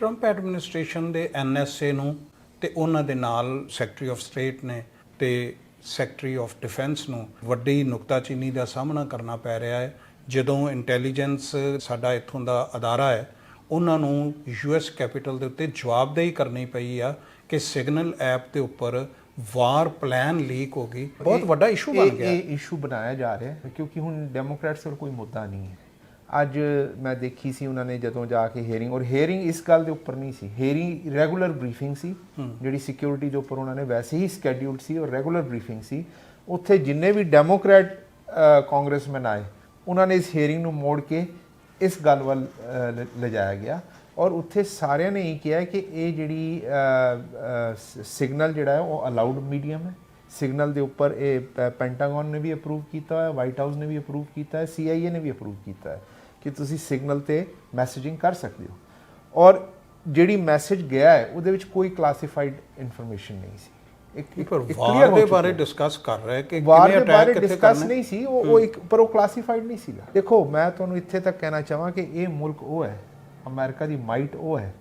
Trump administration ਦੇ NSA ਨੂੰ ਤੇ ਉਹਨਾਂ ਦੇ ਨਾਲ ਸੈਕਟਰੀ ਆਫ ਸਟੇਟ ਨੇ ਤੇ ਸੈਕਟਰੀ ਆਫ ਡਿਫੈਂਸ ਨੂੰ ਵੱਡੀ ਨੁਕਤਾਚੀਨੀ ਦਾ ਸਾਹਮਣਾ ਕਰਨਾ ਪੈ ਰਿਹਾ ਹੈ। ਜਦੋਂ ਇੰਟੈਲੀਜੈਂਸ ਸਾਡਾ ਇੱਥੋਂ ਦਾ ਅਦਾਰਾ ਹੈ ਉਹਨਾਂ ਨੂੰ ਯੂਐਸ ਕੈਪੀਟਲ ਦੇ ਉੱਤੇ ਜਵਾਬਦੇਹੀ ਕਰਨੀ ਪਈ ਆ ਕਿ ਸਿਗਨਲ ਐਪ ਦੇ ਉੱਪਰ ਵਾਰ ਪਲਾਨ ਲੀਕ ਹੋ ਗਈ। ਬਹੁਤ ਵੱਡਾ ਇਸ਼ੂ ਬਣ ਗਿਆ। ਇਹ ਇਸ਼ੂ ਬਣਾਇਆ ਜਾ ਰਿਹਾ ਹੈ ਕਿਉਂਕਿ ਹੁਣ ਡੈਮੋਕ੍ਰੈਟਸ ਕੋਲ ਕੋਈ ਮੁੱਦਾ ਨਹੀਂ ਹੈ। ਅੱਜ ਮੈਂ ਦੇਖੀ ਸੀ ਉਹਨਾਂ ਨੇ ਜਦੋਂ ਜਾ ਕੇ ਹੀਅਰਿੰਗ ਔਰ ਹੀਅਰਿੰਗ ਇਸ ਗੱਲ ਦੇ ਉੱਪਰ ਨਹੀਂ ਸੀ। ਹੀਅਰਿੰਗ ਰੈਗੂਲਰ ਬਰੀਫਿੰਗ ਸੀ ਜਿਹੜੀ ਸਿਕਿਉਰਿਟੀ ਦੇ ਉੱਪਰ ਉਹਨਾਂ ਨੇ ਵੈਸੇ ਹੀ ਸਕੇਡਿਊਲਡ ਸੀ ਔਰ ਰੈਗੂਲਰ ਬਰੀਫਿੰਗ ਸੀ। ਉੱਥੇ ਜਿੰਨੇ ਵੀ ਡੈਮੋਕ੍ਰੈਟ ਕਾਂਗਰਸਮੈਨ ਆਏ ਉਹਨਾਂ ਨੇ ਇਸ ਹੀਅਰਿੰਗ ਨੂੰ ਮੋੜ ਕੇ ਇਸ ਗੱਲ ਵੱਲ ਲਿਜਾਇਆ ਗਿਆ। ਔਰ ਉੱਥੇ ਸਾਰਿਆਂ ਨੇ ਇਹ ਕਿਹਾ ਕਿ ਇਹ ਜਿਹੜੀ ਸਿਗਨਲ ਜਿਹੜਾ ਹੈ ਉਹ ਅਲਾਉਡ ਮੀਡੀਅਮ ਹੈ। ਸਿਗਨਲ ਦੇ ਉੱਪਰ ਇਹ ਪੈਂਟਾਗਨ ਨੇ ਵੀ ਅਪਰੂਵ ਕੀਤਾ ਹੈ ਵਾਈਟ ਹਾਊਸ ਨੇ ਵੀ ਅਪਰੂਵ ਕੀਤਾ ਹੈ CIA ਨੇ ਵੀ ਅਪਰੂਵ ਕੀਤਾ ਹੈ। ਕਿ ਤੁਸੀਂ ਸਿਗਨਲ ਤੇ ਮੈਸੇਜਿੰਗ ਕਰ ਸਕਦੇ ਹੋ। ਔਰ ਜਿਹੜੀ ਮੈਸੇਜ ਗਿਆ ਹੈ ਉਹਦੇ ਵਿੱਚ ਕੋਈ ਕਲਾਸੀਫਾਈਡ ਇਨਫੋਰਮੇਸ਼ਨ ਨਹੀਂ ਸੀ। ਇੱਕ ਇੱਕ- ਹੋ ਦੇ ਬਾਰੇ। ਡਿਸਕਸ ਕਰ ਰਿਹਾ ਕਿ ਵਾਰ ਕਿਵੇਂ ਦੇ ਬਾਰੇ ਅਟੈਕ ਕਿੱਥੇ ਡਿਸਕਸ ਨਹੀਂ ਸੀ ਉਹ ਉਹ ਇੱਕ ਪਰ ਉਹ ਕਲਾਸੀਫਾਈਡ ਨਹੀਂ ਸੀਗਾ। ਦੇਖੋ ਮੈਂ ਤੁਹਾਨੂੰ ਇੱਥੇ ਤੱਕ ਕਹਿਣਾ ਚਾਹਾਂ ਕਿ ਇਹ ਮੁਲਕ ਉਹ ਹੈ ਅਮਰੀਕਾ ਦੀ ਮਾਈਟ ਉਹ ਹੈ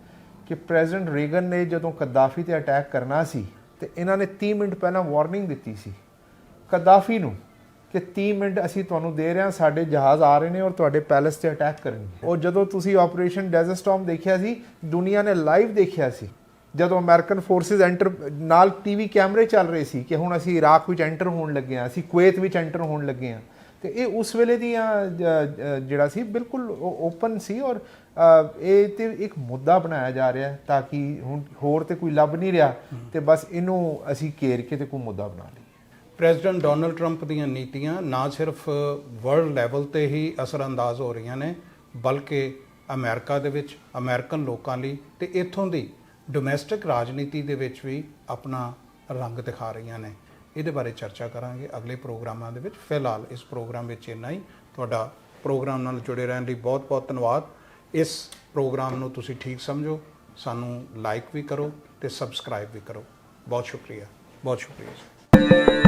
ਕਿ ਪ੍ਰੈਜ਼ੀਡੈਂਟ ਰੇਗਨ ਨੇ ਜਦੋਂ ਕਦਾਫੀ ਤੇ ਅਟੈਕ ਕਰਨਾ ਸੀ ਤੇ ਇਹਨਾਂ ਨੇ 30 ਮਿੰਟ ਪਹਿਲਾਂ ਵਾਰਨਿੰਗ ਦਿੱਤੀ ਸੀ ਕਦਾਫੀ ਨੂੰ। ਕਿ 30 ਮਿੰਟ ਅਸੀਂ ਤੁਹਾਨੂੰ ਦੇ ਰਹੇ ਹਾਂ, ਸਾਡੇ ਜਹਾਜ਼ ਆ ਰਹੇ ਨੇ ਔਰ ਤੁਹਾਡੇ ਪੈਲੇਸ ਤੇ ਅਟੈਕ ਕਰਨਗੇ। ਉਹ ਜਦੋਂ ਤੁਸੀਂ ਆਪਰੇਸ਼ਨ ਡੈਜ਼ਰਟ ਸਟਾਰਮ ਦੇਖਿਆ ਸੀ, ਦੁਨੀਆ ਨੇ ਲਾਈਵ ਦੇਖਿਆ ਸੀ, ਜਦੋਂ ਅਮਰੀਕਨ ਫੋਰਸਿਸ ਐਂਟਰ, ਨਾਲ ਟੀਵੀ ਕੈਮਰੇ ਚੱਲ ਰਹੇ ਸੀ ਕਿ ਹੁਣ ਅਸੀਂ ਇਰਾਕ ਵਿੱਚ ਐਂਟਰ ਹੋਣ ਲੱਗੇ ਹਾਂ, ਅਸੀਂ ਕੁਵੈਤ ਵਿੱਚ ਐਂਟਰ ਹੋਣ ਲੱਗੇ ਹਾਂ। ਤੇ ਇਹ ਉਸ ਵੇਲੇ ਦੀਆਂ ਜਿਹੜਾ ਸੀ, ਬਿਲਕੁਲ ਓਪਨ ਸੀ ਔਰ ਇਹ ਤੇ ਇੱਕ ਮੁੱਦਾ ਬਣਾਇਆ ਜਾ ਰਿਹਾ ਤਾਂ ਕਿ ਹੁਣ ਹੋਰ ਤੇ ਕੋਈ ਲੱਭ ਨਹੀਂ ਰਿਹਾ ਤੇ ਬਸ ਇਹਨੂੰ ਅਸੀਂ ਘੇਰ ਕੇ ਤੇ ਕੋਈ ਮੁੱਦਾ ਬਣਾ ਲਈ ਪ੍ਰੈਜ਼ੀਡੈਂਟ ਡੋਨਲਡ ਟਰੰਪ ਦੀਆਂ ਨੀਤੀਆਂ ਨਾ ਸਿਰਫ ਵਰਲਡ ਲੈਵਲ ਤੇ ਹੀ ਅਸਰਅੰਦਾਜ਼ ਹੋ ਰਹੀਆਂ ਨੇ, ਬਲਕਿ ਅਮਰੀਕਾ ਦੇ ਵਿੱਚ, ਅਮਰੀਕਨ ਲੋਕਾਂ ਲਈ ਤੇ ਇੱਥੋਂ ਦੀ ਡੋਮੈਸਟਿਕ ਰਾਜਨੀਤੀ ਦੇ ਵਿੱਚ ਵੀ ਆਪਣਾ ਰੰਗ ਦਿਖਾ ਰਹੀਆਂ ਨੇ। ਇਹਦੇ ਬਾਰੇ ਚਰਚਾ ਕਰਾਂਗੇ ਅਗਲੇ ਪ੍ਰੋਗਰਾਮਾਂ ਦੇ ਵਿੱਚ। ਫਿਲਹਾਲ ਇਸ ਪ੍ਰੋਗਰਾਮ ਵਿੱਚ ਇੰਨਾ ਹੀ। ਤੁਹਾਡਾ ਪ੍ਰੋਗਰਾਮ ਨਾਲ ਜੁੜੇ ਰਹਿਣ ਲਈ ਬਹੁਤ-ਬਹੁਤ ਧੰਨਵਾਦ। ਇਸ ਪ੍ਰੋਗਰਾਮ ਨੂੰ ਤੁਸੀਂ ਠੀਕ ਸਮਝੋ, ਸਾਨੂੰ ਲਾਈਕ ਵੀ ਕਰੋ ਤੇ ਸਬਸਕ੍ਰਾਈਬ ਵੀ ਕਰੋ। ਬਹੁਤ ਸ਼ੁਕਰੀਆ। ਬਹੁਤ ਸ਼ੁਕਰੀਆ ਜੀ।